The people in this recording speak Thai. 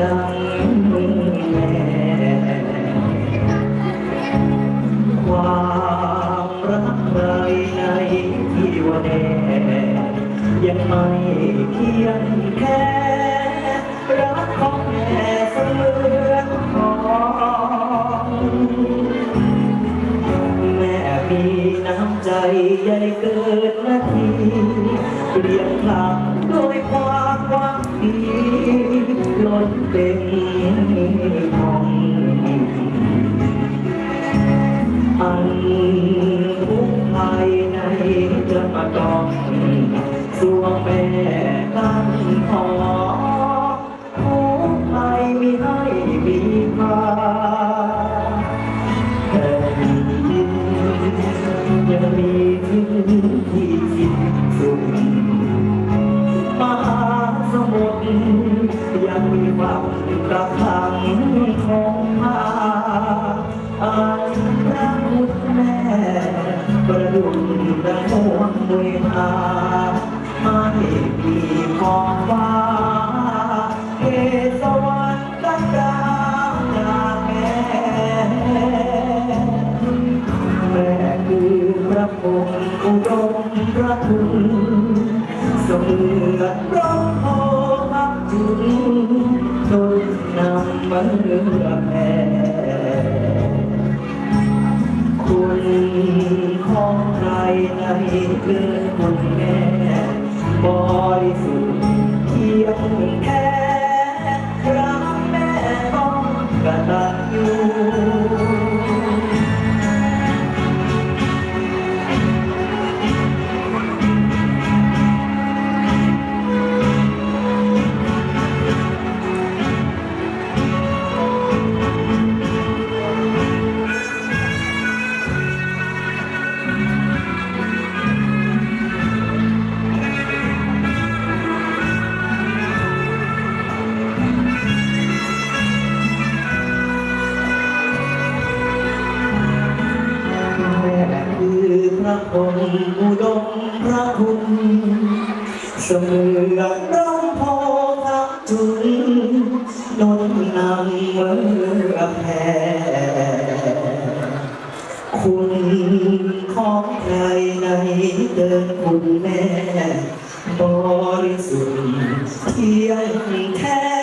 ดังแม่ความรักใครในที่ว่าแน่ยังไม่เคียงแค่รักของแม่เสมือนของแม่มีน้ำใจใหญ่เกิดนาทีเปลี่ยงด้วยคว ล้นเต็มห้องอันทุกภายในจะประกอบสวงแม่ตั้งพอ ยังมีความกระทังของพาอันพระพุทธแม่ ประดุจดังดวงเวทาไม่มีขอบฟ้าเอสวรรค์ตั้งดาจากแม่แม่คือพระพงศ์อุดมพระคุณสมเด็จพระ มันเรือแม่คุณของใครในเกินคนแม่บริสุทธิ์เพียงแค่รักแม่ต้องกตั ระองค์อุดมพระคุณเสมือนร่มโพธิ์จุนนนนำเมื่อแผ่คุณของใครในเดินคุณแม่บริสุทธิ์เพียงแค่